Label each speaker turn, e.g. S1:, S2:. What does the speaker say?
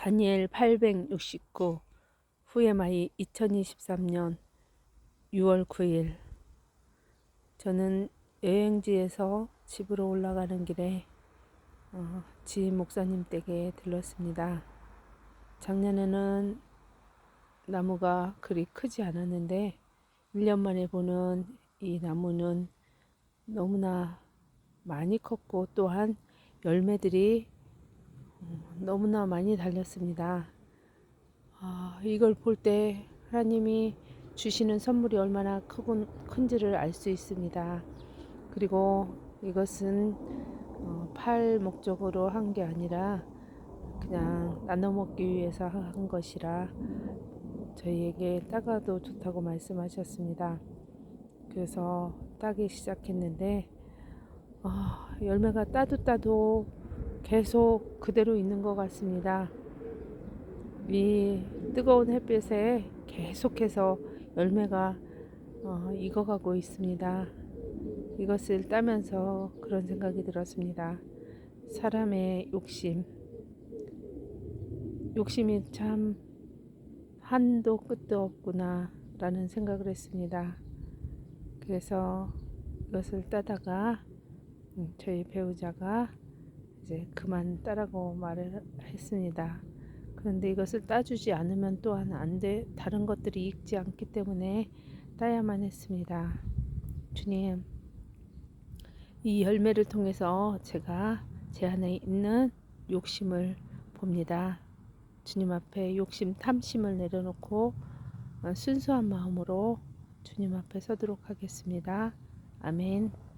S1: 다니엘 869 후에마이 2023년 6월 9일 저는 여행지에서 집으로 올라가는 길에 어, 지인 목사님 댁에 들렀습니다. 작년에는 나무가 그리 크지 않았는데 1년 만에 보는 이 나무는 너무나 많이 컸고 또한 열매들이 너무나 많이 달렸습니다. 아, 이걸 볼 때 하나님이 주시는 선물이 얼마나 크군, 큰지를 알 수 있습니다. 그리고 이것은 어, 팔 목적으로 한 게 아니라 그냥 나눠 먹기 위해서 한 것이라 저희에게 따가도 좋다고 말씀하셨습니다. 그래서 따기 시작했는데 어, 열매가 따도 따도 계속 그대로 있는 것 같습니다. 이 뜨거운 햇빛에 계속해서 열매가 어, 익어가고 있습니다. 이것을 따면서 그런 생각이 들었습니다. 사람의 욕심, 욕심이 참 한도 끝도 없구나 라는 생각을 했습니다. 그래서 이것을 따다가 음, 저희 배우자가 이제 그만 따라고 말을 했습니다. 그런데 이것을 따주지 않으면 또한 안 돼. 다른 것들이 익지 않기 때문에 따야만 했습니다. 주님, 이 열매를 통해서 제가 제 안에 있는 욕심을 봅니다. 주님 앞에 욕심, 탐심을 내려놓고 어, 순수한 마음으로 주님 앞에 서도록 하겠습니다. 아멘.